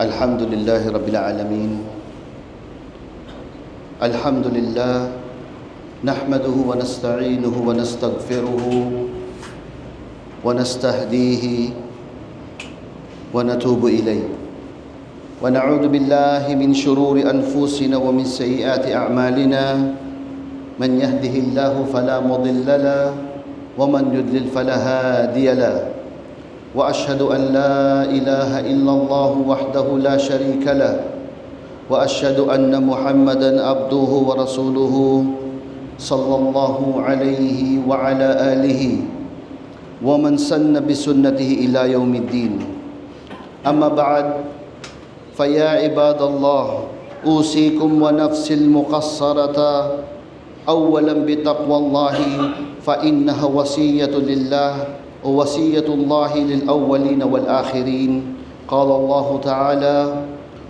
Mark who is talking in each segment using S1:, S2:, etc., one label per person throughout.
S1: الحمد لله رب العالمين. الحمد لله نحمده ونستعينه ونستغفره ونستهديه ونتوب إليه. ونعوذ بالله من شرور أنفسنا ومن سيئات أعمالنا. من يهده الله فلا مضل له ومن يضلل فلا هادي له. وأشهد أن لا إله إلا الله وحده لا شريك له وأشهد أن محمدا عبده ورسوله صلى الله عليه وعلى آله ومن سن بسنته إلى يوم الدين. أما بعد فيا عباد الله أوصيكم ونفسي المقصرة. اولا بتقوى الله فإنها وصية لله. ووصية الله للأولين والآخرين قال الله تعالى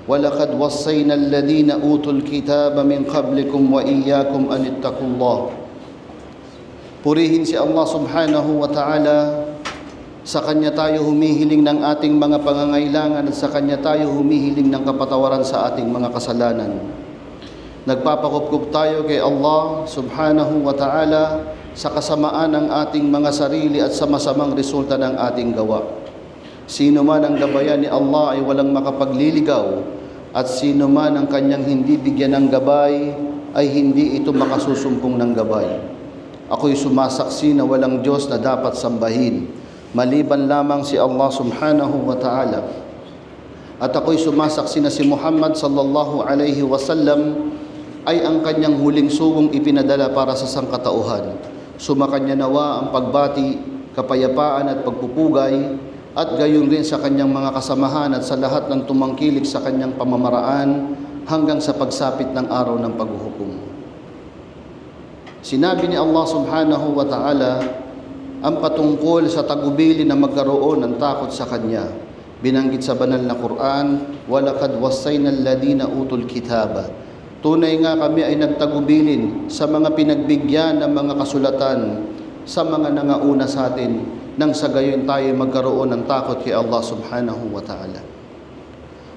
S1: ولقد وصينا الذين أوتوا الكتاب من قبلكم وإياكم أن اتقوا الله Purihin si Allah subhanahu wa ta'ala sa Kanya tayo humihiling ng ating mga pangangailangan at sa Kanya tayo humihiling ng kapatawaran sa ating mga kasalanan. Nagpapakupkup tayo kay Allah subhanahu wa ta'ala sa kasamaan ng ating mga sarili at sa masamang resulta ng ating gawa. Sino man ang gabayan ni Allah ay walang makapagliligaw at sino man ang kanyang hindi bigyan ng gabay ay hindi ito makasusumpong ng gabay. Ako'y sumasaksi na walang Diyos na dapat sambahin, maliban lamang si Allah subhanahu wa ta'ala. At ako'y sumasaksi na si Muhammad sallallahu alaihi wasallam ay ang kanyang huling sugong ipinadala para sa sangkatauhan sumakanya nawa ang pagbati, kapayapaan at pagpupugay at gayon rin sa kanyang mga kasamahan at sa lahat ng tumangkilik sa kanyang pamamaraan hanggang sa pagsapit ng araw ng paghuhukom. Sinabi ni Allah subhanahu wa ta'ala ang patungkol sa tagubili na magkaroon ng takot sa Kanya. Binanggit sa banal na Quran, وَلَقَدْ وَصَّيْنَا الَّذِينَ أُوتُوا الْكِتَابَ Tunay nga kami ay nagtagubilin sa mga pinagbigyan ng mga kasulatan sa mga nangauna sa atin nang sa gayon tayo magkaroon ng takot kay Allah subhanahu wa ta'ala.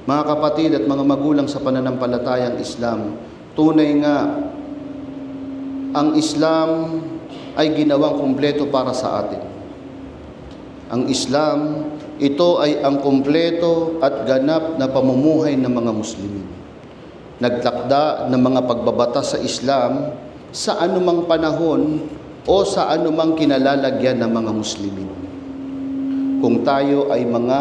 S1: Mga kapatid at mga magulang sa pananampalatayang Islam, tunay nga ang Islam ay ginawang kumpleto para sa atin. Ang Islam, ito ay ang kumpleto at ganap na pamumuhay ng mga Muslimin nagtakda ng mga pagbabatas sa Islam sa anumang panahon o sa anumang kinalalagyan ng mga Muslimin. Kung tayo ay mga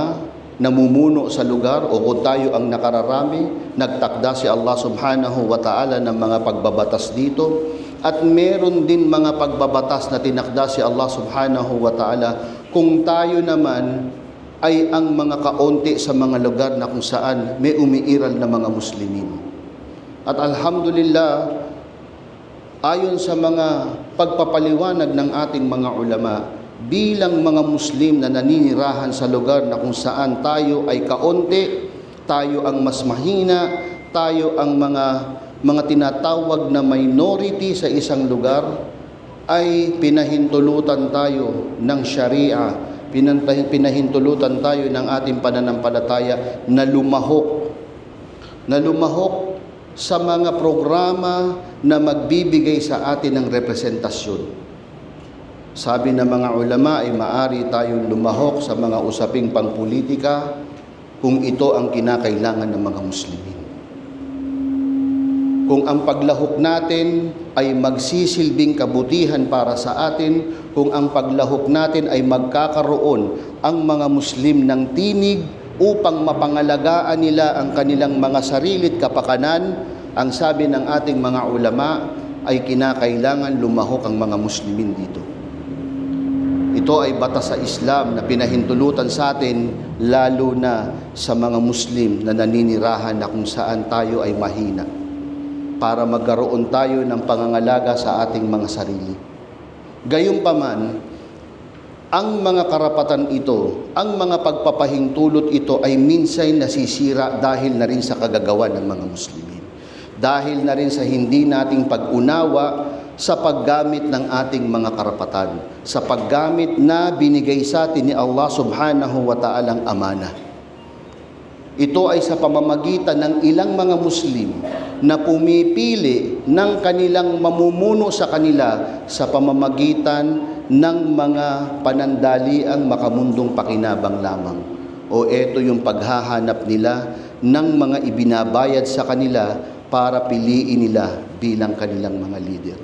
S1: namumuno sa lugar o kung tayo ang nakararami, nagtakda si Allah subhanahu wa ta'ala ng mga pagbabatas dito at meron din mga pagbabatas na tinakda si Allah subhanahu wa ta'ala kung tayo naman ay ang mga kaunti sa mga lugar na kung saan may umiiral na mga Muslimin. At alhamdulillah, ayon sa mga pagpapaliwanag ng ating mga ulama, bilang mga Muslim na naninirahan sa lugar na kung saan tayo ay kaunti, tayo ang mas mahina, tayo ang mga mga tinatawag na minority sa isang lugar, ay pinahintulutan tayo ng Sharia, pinahintulutan tayo ng ating pananampalataya na lumahok, na lumahok sa mga programa na magbibigay sa atin ng representasyon. Sabi ng mga ulama ay maari tayong lumahok sa mga usaping pangpolitika kung ito ang kinakailangan ng mga Muslimin. Kung ang paglahok natin ay magsisilbing kabutihan para sa atin, kung ang paglahok natin ay magkakaroon ang mga Muslim ng tinig upang mapangalagaan nila ang kanilang mga sarilit kapakanan, ang sabi ng ating mga ulama ay kinakailangan lumahok ang mga muslimin dito. Ito ay batas sa Islam na pinahintulutan sa atin lalo na sa mga Muslim na naninirahan na kung saan tayo ay mahina para magkaroon tayo ng pangangalaga sa ating mga sarili. Gayunpaman, ang mga karapatan ito, ang mga pagpapahintulot ito ay minsan nasisira dahil na rin sa kagagawa ng mga Muslimin. Dahil na rin sa hindi nating pag-unawa sa paggamit ng ating mga karapatan, sa paggamit na binigay sa atin ni Allah subhanahu wa ta'alang amana. Ito ay sa pamamagitan ng ilang mga Muslim na pumipili ng kanilang mamumuno sa kanila sa pamamagitan ng mga panandaliang makamundong pakinabang lamang. O ito yung paghahanap nila ng mga ibinabayad sa kanila para piliin nila bilang kanilang mga leader.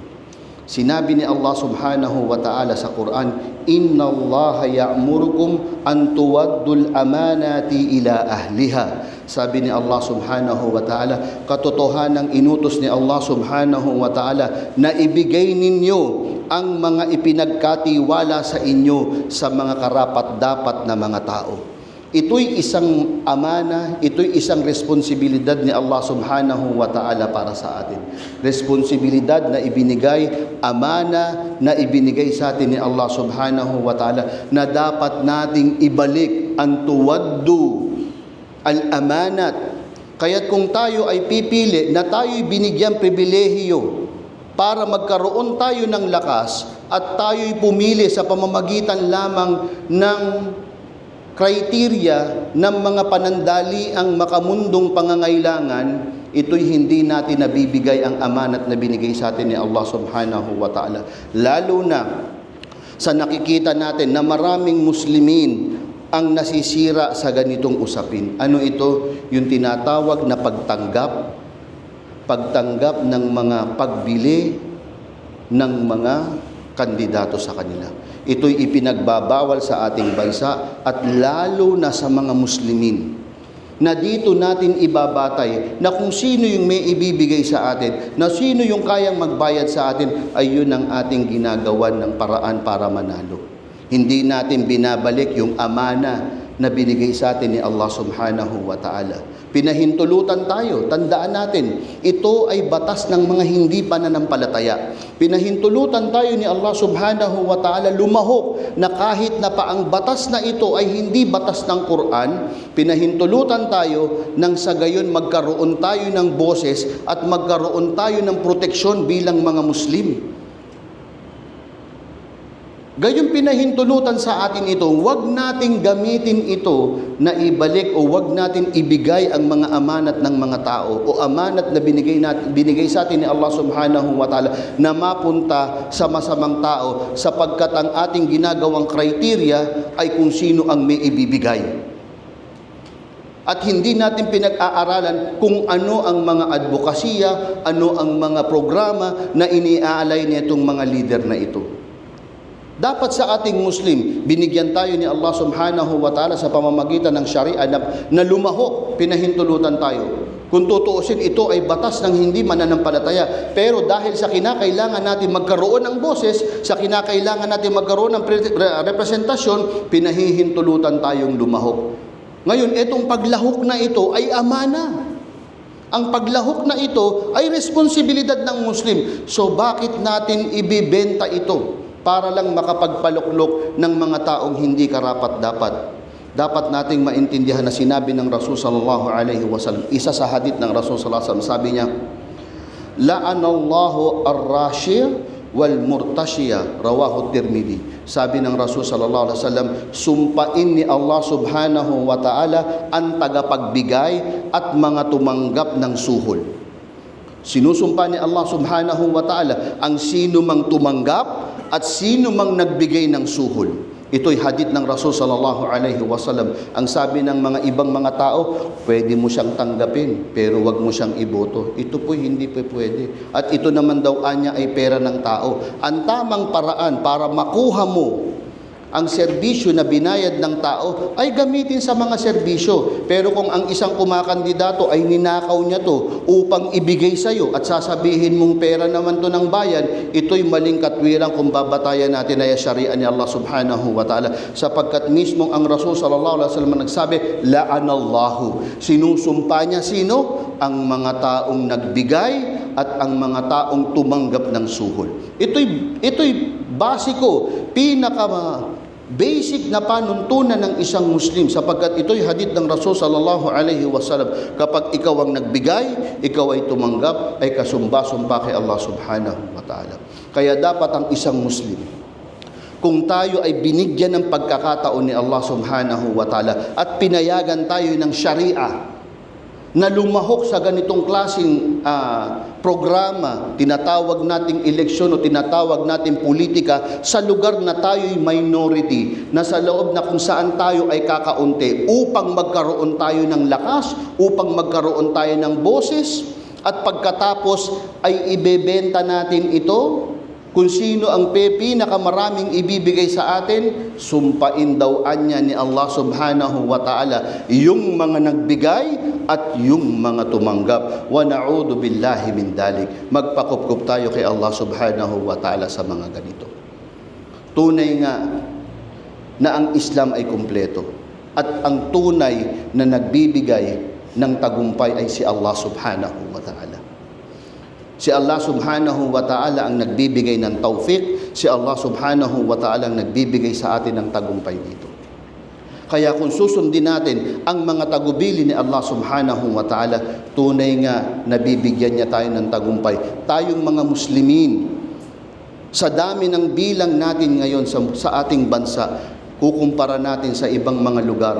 S1: Sinabi ni Allah subhanahu wa ta'ala sa Quran, Inna Allah ya'murukum an tuwaddul amanati ila ahliha. Sabi ni Allah subhanahu wa ta'ala, katotohanang inutos ni Allah subhanahu wa ta'ala na ibigay ninyo ang mga ipinagkatiwala sa inyo sa mga karapat-dapat na mga tao. Ito'y isang amana, ito'y isang responsibilidad ni Allah subhanahu wa ta'ala para sa atin. Responsibilidad na ibinigay, amana na ibinigay sa atin ni Allah subhanahu wa ta'ala na dapat nating ibalik ang tuwaddu al-amanat. Kaya't kung tayo ay pipili na tayo'y binigyan pribilehiyo para magkaroon tayo ng lakas at tayo'y pumili sa pamamagitan lamang ng kriteria ng mga panandali ang makamundong pangangailangan, ito'y hindi natin nabibigay ang amanat na binigay sa atin ni Allah subhanahu wa ta'ala. Lalo na sa nakikita natin na maraming muslimin ang nasisira sa ganitong usapin. Ano ito? Yung tinatawag na pagtanggap, pagtanggap ng mga pagbili ng mga kandidato sa kanila. Ito'y ipinagbabawal sa ating bansa at lalo na sa mga muslimin na dito natin ibabatay na kung sino yung may ibibigay sa atin, na sino yung kayang magbayad sa atin, ay yun ang ating ginagawan ng paraan para manalo. Hindi natin binabalik yung amana na binigay sa atin ni Allah subhanahu wa ta'ala. Pinahintulutan tayo, tandaan natin, ito ay batas ng mga hindi pananampalataya. Pinahintulutan tayo ni Allah subhanahu wa ta'ala lumahok na kahit na pa ang batas na ito ay hindi batas ng Quran, pinahintulutan tayo nang sa gayon magkaroon tayo ng boses at magkaroon tayo ng proteksyon bilang mga Muslim. Gayong pinahintulutan sa atin ito, wag nating gamitin ito na ibalik o wag natin ibigay ang mga amanat ng mga tao o amanat na binigay, natin, binigay sa atin ni Allah subhanahu wa ta'ala na mapunta sa masamang tao sapagkat ang ating ginagawang kriteriya ay kung sino ang may ibibigay. At hindi natin pinag-aaralan kung ano ang mga advokasya, ano ang mga programa na iniaalay nitong mga leader na ito. Dapat sa ating Muslim, binigyan tayo ni Allah subhanahu wa ta'ala sa pamamagitan ng Sharia na, na lumahok, pinahintulutan tayo. Kung tutuusin, ito ay batas ng hindi mananampalataya. Pero dahil sa kinakailangan natin magkaroon ng boses, sa kinakailangan natin magkaroon ng pre- re- representasyon, pinahihintulutan tayong lumahok. Ngayon, itong paglahok na ito ay amana. Ang paglahok na ito ay responsibilidad ng Muslim. So bakit natin ibibenta ito? Para lang makapagpaluklok ng mga taong hindi karapat dapat. Dapat nating maintindihan na sinabi ng Rasul sallallahu alaihi wasallam, isa sa hadith ng Rasul sallallahu alaihi sabi niya, La'anallahu ar-rashi' wal murtashiya rawahu tirmidhi sabi ng rasul sallallahu alaihi wasallam sumpain ni Allah subhanahu wa ta'ala ang tagapagbigay at mga tumanggap ng suhol sinusumpa ni Allah subhanahu wa ta'ala ang sino mang tumanggap at sino mang nagbigay ng suhol. Ito'y hadith ng Rasul sallallahu alaihi wasallam. Ang sabi ng mga ibang mga tao, pwede mo siyang tanggapin, pero wag mo siyang iboto. Ito po hindi po pwede. At ito naman daw anya ay pera ng tao. Ang tamang paraan para makuha mo ang serbisyo na binayad ng tao ay gamitin sa mga serbisyo. Pero kung ang isang kumakandidato ay ninakaw niya to upang ibigay sa iyo at sasabihin mong pera naman to ng bayan, ito'y maling katwirang kung babatayan natin ay syariah ni Allah subhanahu wa ta'ala. Sapagkat mismo ang Rasul sallallahu alaihi wasallam nagsabi, la'anallahu. Sinusumpa niya sino? Ang mga taong nagbigay at ang mga taong tumanggap ng suhol. Ito'y, ito'y basiko, pinaka basic na panuntunan ng isang Muslim sapagkat ito'y hadith ng Rasul sallallahu alaihi wasallam kapag ikaw ang nagbigay, ikaw ay tumanggap, ay kasumba-sumba kay Allah subhanahu wa ta'ala. Kaya dapat ang isang Muslim kung tayo ay binigyan ng pagkakataon ni Allah subhanahu wa ta'ala at pinayagan tayo ng sharia na lumahok sa ganitong klasing ah, programa, tinatawag nating eleksyon o tinatawag nating politika sa lugar na tayo'y minority, na sa loob na kung saan tayo ay kakaunti upang magkaroon tayo ng lakas, upang magkaroon tayo ng boses, at pagkatapos ay ibebenta natin ito kung sino ang pinakamaraming ibibigay sa atin, sumpain daw anya ni Allah subhanahu wa ta'ala yung mga nagbigay at yung mga tumanggap. Wa na'udhu billahi min dalik. Magpakupkup tayo kay Allah subhanahu wa ta'ala sa mga ganito. Tunay nga na ang Islam ay kumpleto at ang tunay na nagbibigay ng tagumpay ay si Allah subhanahu wa ta'ala. Si Allah subhanahu wa ta'ala ang nagbibigay ng tawfiq. Si Allah subhanahu wa ta'ala ang nagbibigay sa atin ng tagumpay dito. Kaya kung susundin natin ang mga tagubili ni Allah subhanahu wa ta'ala, tunay nga nabibigyan niya tayo ng tagumpay. Tayong mga muslimin, sa dami ng bilang natin ngayon sa, sa ating bansa, kukumpara natin sa ibang mga lugar,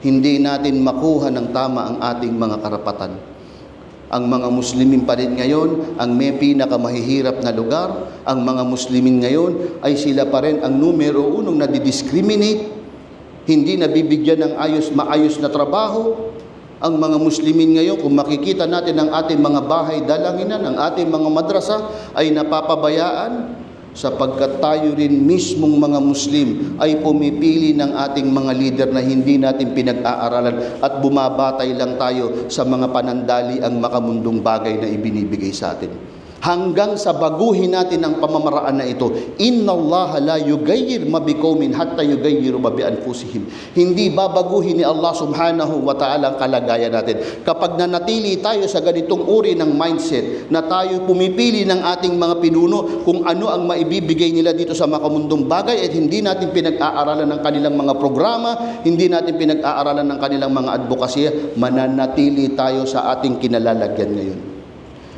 S1: hindi natin makuha ng tama ang ating mga karapatan ang mga muslimin pa rin ngayon ang may pinakamahihirap na lugar. Ang mga muslimin ngayon ay sila pa rin ang numero unong nadidiscriminate, hindi nabibigyan ng ayos, maayos na trabaho. Ang mga muslimin ngayon, kung makikita natin ang ating mga bahay dalanginan, ang ating mga madrasa ay napapabayaan sapagkat tayo rin mismong mga Muslim ay pumipili ng ating mga leader na hindi natin pinag-aaralan at bumabatay lang tayo sa mga panandali ang makamundong bagay na ibinibigay sa atin. Hanggang sa baguhin natin ang pamamaraan na ito, Inna Allah la yugayyir mabikomin hatta yugayyiru mabi anfusihim. Hindi babaguhin ni Allah subhanahu wa ta'ala ang kalagayan natin. Kapag nanatili tayo sa ganitong uri ng mindset na tayo pumipili ng ating mga pinuno kung ano ang maibibigay nila dito sa makamundong bagay at hindi natin pinag-aaralan ng kanilang mga programa, hindi natin pinag-aaralan ng kanilang mga advokasya, mananatili tayo sa ating kinalalagyan ngayon.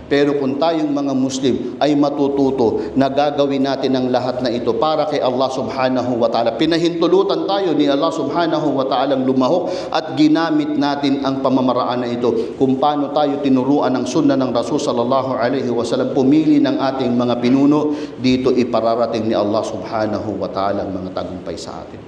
S1: Pero kung tayong mga Muslim ay matututo na gagawin natin ang lahat na ito para kay Allah subhanahu wa ta'ala. Pinahintulutan tayo ni Allah subhanahu wa ta'ala lumahok at ginamit natin ang pamamaraan na ito kung paano tayo tinuruan ng sunna ng Rasul sallallahu alaihi wasallam pumili ng ating mga pinuno dito ipararating ni Allah subhanahu wa ta'ala ang mga tagumpay sa atin.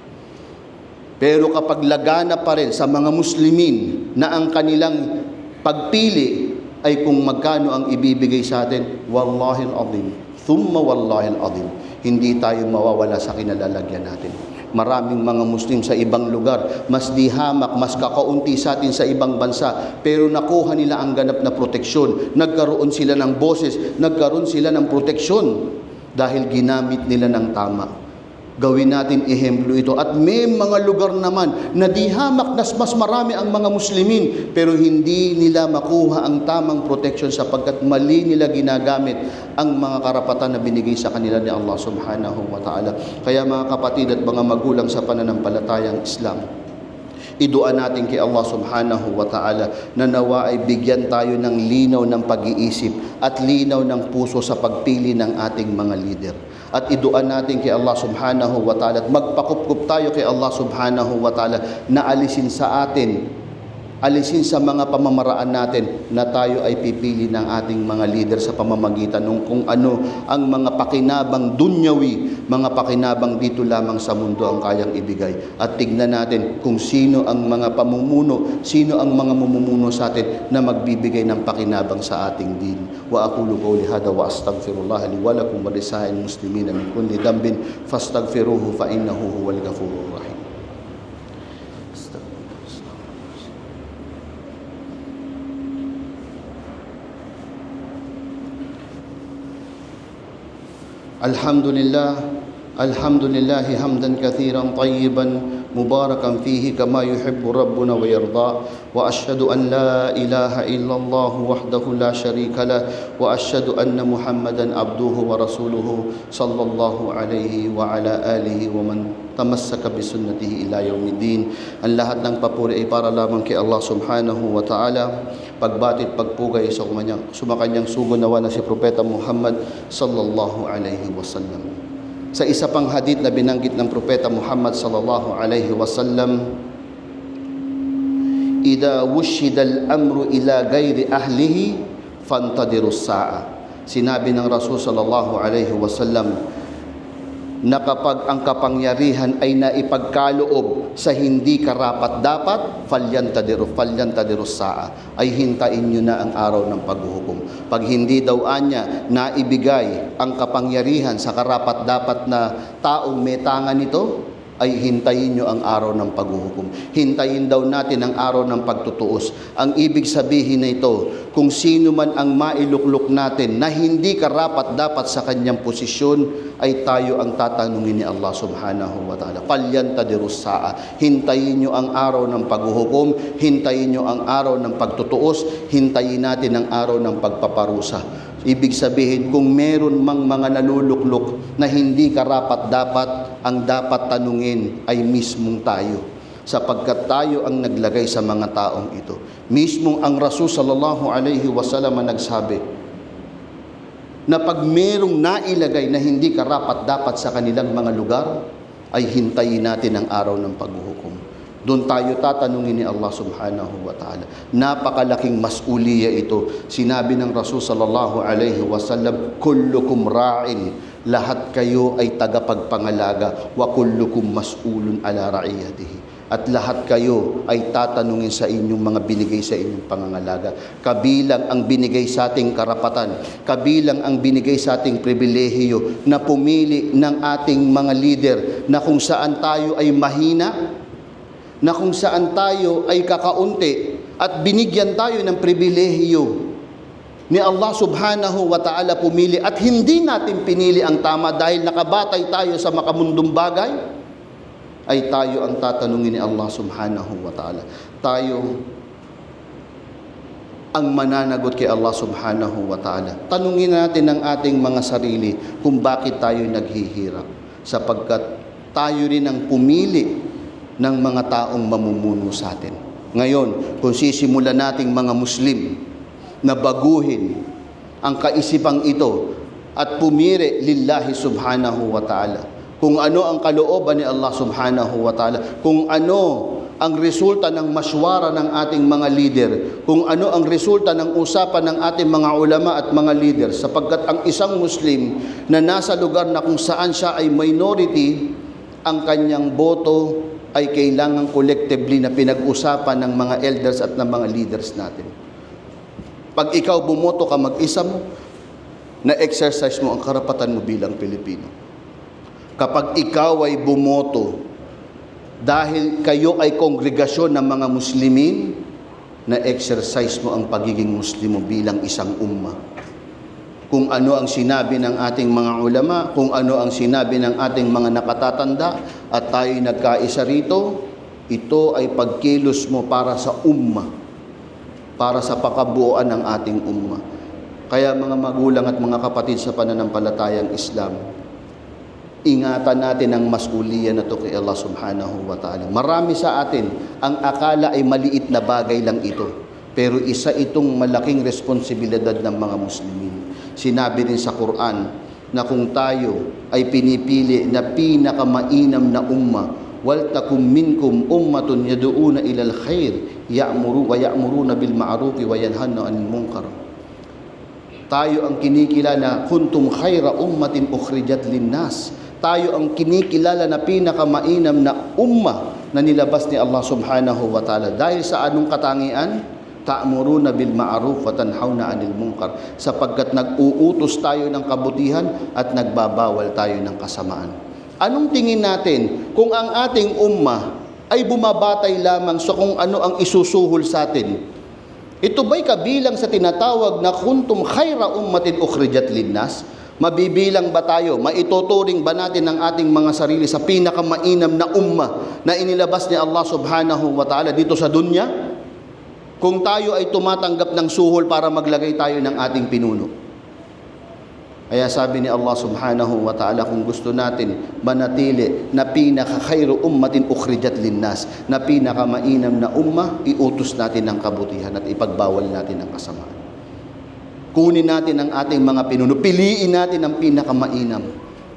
S1: Pero kapag lagana pa rin sa mga muslimin na ang kanilang pagpili ay kung magkano ang ibibigay sa atin, wallahi al-azim, thumma wallahi al-azim, hindi tayo mawawala sa kinalalagyan natin. Maraming mga Muslim sa ibang lugar, mas di hamak, mas kakaunti sa atin sa ibang bansa, pero nakuha nila ang ganap na proteksyon. Nagkaroon sila ng boses, nagkaroon sila ng proteksyon dahil ginamit nila ng tama. Gawin natin ehemplo ito. At may mga lugar naman na di hamak nas mas marami ang mga muslimin pero hindi nila makuha ang tamang protection sapagkat mali nila ginagamit ang mga karapatan na binigay sa kanila ni Allah subhanahu wa ta'ala. Kaya mga kapatid at mga magulang sa pananampalatayang Islam, Iduan natin kay Allah subhanahu wa ta'ala na nawa ay bigyan tayo ng linaw ng pag-iisip at linaw ng puso sa pagpili ng ating mga leader. At iduan natin kay Allah subhanahu wa ta'ala. At magpakupkup tayo kay Allah subhanahu wa ta'ala. Na alisin sa atin alisin sa mga pamamaraan natin na tayo ay pipili ng ating mga leader sa pamamagitan ng kung ano ang mga pakinabang dunyawi, mga pakinabang dito lamang sa mundo ang kayang ibigay. At tignan natin kung sino ang mga pamumuno, sino ang mga mumumuno sa atin na magbibigay ng pakinabang sa ating din. Wa aqulu qawli hada wa astaghfirullah li wa lakum wa lisa'il muslimina min kulli dhanbin fastaghfiruhu fa innahu huwal ghafurur rahim. الحمد لله الحمد لله حمدا كثيرا طيبا مباركا فيه كما يحب ربنا ويرضى وأشهد أن لا إله إلا الله وحده لا شريك له وأشهد أن محمدا عبده ورسوله صلى الله عليه وعلى آله ومن tamassaka bi sunnatihi ila yawmiddin. Ang lahat ng papuri ay para lamang kay Allah subhanahu wa ta'ala. Pagbatit pagpugay sa kumanyang, sumakanyang sugunawa na si Propeta Muhammad sallallahu alaihi wasallam. Sa isa pang hadith na binanggit ng Propeta Muhammad sallallahu alaihi wasallam, Ida wushidal amru ila gairi ahlihi fantadiru sa'a. Sinabi ng Rasul sallallahu alaihi wasallam, na kapag ang kapangyarihan ay naipagkaloob sa hindi karapat dapat, falyantadiru, falyantadiru saa, ay hintayin nyo na ang araw ng paghuhukom. Pag hindi daw anya naibigay ang kapangyarihan sa karapat dapat na taong may tanga nito, ay hintayin nyo ang araw ng paghuhukom. Hintayin daw natin ang araw ng pagtutuos. Ang ibig sabihin na ito, kung sino man ang mailuklok natin na hindi karapat dapat sa kanyang posisyon, ay tayo ang tatanungin ni Allah subhanahu wa ta'ala. Palyantadiros saa. Hintayin nyo ang araw ng paghuhukom, hintayin nyo ang araw ng pagtutuos, hintayin natin ang araw ng pagpaparusa. Ibig sabihin, kung meron mang mga naluluklok na hindi karapat dapat, ang dapat tanungin ay mismong tayo sapagkat tayo ang naglagay sa mga taong ito. Mismong ang Rasul sallallahu alaihi wasallam nagsabi na pag merong nailagay na hindi karapat dapat sa kanilang mga lugar, ay hintayin natin ang araw ng paghuhukom. Doon tayo tatanungin ni Allah subhanahu wa ta'ala. Napakalaking masuliya ito. Sinabi ng Rasul sallallahu alaihi wasallam, Kullukum ra'in, lahat kayo ay tagapagpangalaga, wa kullukum mas'ulun ala ra'iyatihi. At lahat kayo ay tatanungin sa inyong mga binigay sa inyong pangangalaga. Kabilang ang binigay sa ating karapatan, kabilang ang binigay sa ating pribilehiyo na pumili ng ating mga leader na kung saan tayo ay mahina, na kung saan tayo ay kakaunti at binigyan tayo ng pribilehiyo ni Allah subhanahu wa ta'ala pumili at hindi natin pinili ang tama dahil nakabatay tayo sa makamundong bagay, ay tayo ang tatanungin ni Allah subhanahu wa ta'ala. Tayo ang mananagot kay Allah subhanahu wa ta'ala. Tanungin natin ang ating mga sarili kung bakit tayo naghihirap sapagkat tayo rin ang pumili ng mga taong mamumuno sa atin. Ngayon, kung sisimulan nating mga Muslim na baguhin ang kaisipang ito at pumiri lillahi subhanahu wa ta'ala, kung ano ang kalooban ni Allah subhanahu wa ta'ala, kung ano ang resulta ng maswara ng ating mga leader, kung ano ang resulta ng usapan ng ating mga ulama at mga leader, sapagkat ang isang Muslim na nasa lugar na kung saan siya ay minority, ang kanyang boto ay kailangan collectively na pinag-usapan ng mga elders at ng mga leaders natin. Pag ikaw bumoto ka mag-isa mo, na-exercise mo ang karapatan mo bilang Pilipino. Kapag ikaw ay bumoto dahil kayo ay kongregasyon ng mga Muslimin, na-exercise mo ang pagiging Muslim mo bilang isang umma kung ano ang sinabi ng ating mga ulama, kung ano ang sinabi ng ating mga nakatatanda at tayo nagkaisa rito, ito ay pagkilos mo para sa umma, para sa pakabuuan ng ating umma. Kaya mga magulang at mga kapatid sa pananampalatayang Islam, ingatan natin ang masuliyan na to kay Allah subhanahu wa ta'ala. Marami sa atin, ang akala ay maliit na bagay lang ito. Pero isa itong malaking responsibilidad ng mga Muslimin. Sinabi rin sa Quran na kung tayo ay pinipili na pinakamainam na umma, wal takum minkum ummatun yad'una ila al-khair ya'muru wa ya'muruna bil ma'ruf wa yanhauna 'anil munkar. Tayo ang kinikilala kuntum khaira ummatin ukhrijat linnas. Tayo ang kinikilala na pinakamainam na umma na nilabas ni Allah subhanahu wa ta'ala. Dahil sa anong katangian? Ta'muruna bil ma'ruf wa tanhauna 'anil munkar sapagkat nag-uutos tayo ng kabutihan at nagbabawal tayo ng kasamaan. Anong tingin natin kung ang ating umma ay bumabatay lamang sa kung ano ang isusuhol sa atin? Ito ba'y kabilang sa tinatawag na kuntum khaira ummatin ukhrijat linnas? Mabibilang ba tayo? Maituturing ba natin ang ating mga sarili sa pinakamainam na umma na inilabas ni Allah subhanahu wa ta'ala dito sa dunya? Kung tayo ay tumatanggap ng suhol para maglagay tayo ng ating pinuno. Kaya sabi ni Allah subhanahu wa ta'ala kung gusto natin manatili na pinaka-khayro ummatin ukhrijat linnas, na pinakamainam na umma, iutos natin ng kabutihan at ipagbawal natin ang kasamaan. Kunin natin ang ating mga pinuno, piliin natin ang pinakamainam.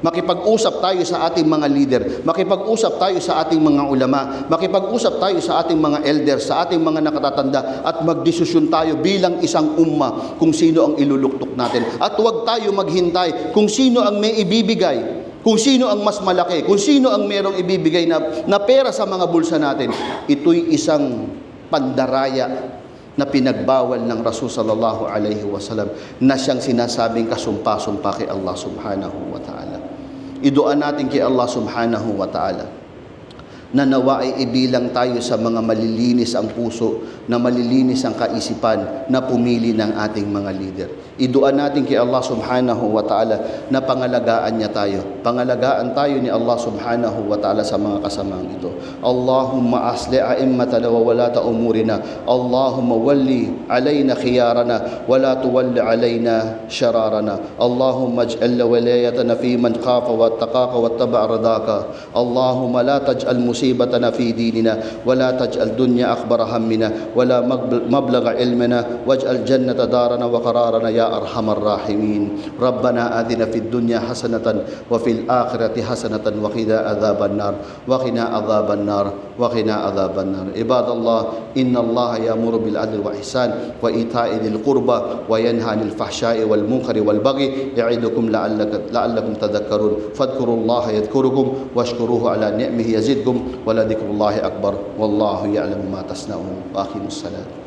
S1: Makipag-usap tayo sa ating mga leader, makipag-usap tayo sa ating mga ulama, makipag-usap tayo sa ating mga elder, sa ating mga nakatatanda at magdesisyon tayo bilang isang umma kung sino ang iluluktok natin. At huwag tayo maghintay kung sino ang may ibibigay, kung sino ang mas malaki, kung sino ang merong ibibigay na, na pera sa mga bulsa natin. Ito'y isang pandaraya na pinagbawal ng Rasul sallallahu alaihi wasallam na siyang sinasabing kasumpa-sumpa kay Allah subhanahu wa ta'ala. Iduan natin kay Allah subhanahu wa ta'ala na nawa ay ibilang tayo sa mga malilinis ang puso, na malilinis ang kaisipan na pumili ng ating mga leader. Iduan natin kay Allah subhanahu wa ta'ala na pangalagaan niya tayo. Pangalagaan tayo ni Allah subhanahu wa ta'ala sa mga kasamaang ito. Allahumma asli a'immatana wa walata umurina. Allahumma walli alayna khiyarana wa la tuwalli alayna shararana. Allahumma aj'al walayatana fi man khafa wa taqaqa wa taba' radaka. Allahumma la taj'al musibatana fi dinina wa la taj'al dunya akbar hammina ولا مبلغ علمنا. واجعل الجنة دارنا وقرارنا يا أرحم الراحمين. ربنا آتنا في الدنيا حسنة وفي الآخرة حسنة وقنا عذاب النار. وقنا عذاب النار. وقنا عذاب النار. عباد الله إن الله يأمر بالعدل والإحسان وإيتاء ذي القربى وينهى عن الفحشاء والمنكر والبغي لعلك لعلكم تذكرون. فاذكروا الله يذكركم واشكروه على نعمه يزدكم ولذكر الله أكبر. والله يعلم ما تصنعون. وأقيموا الصلاة.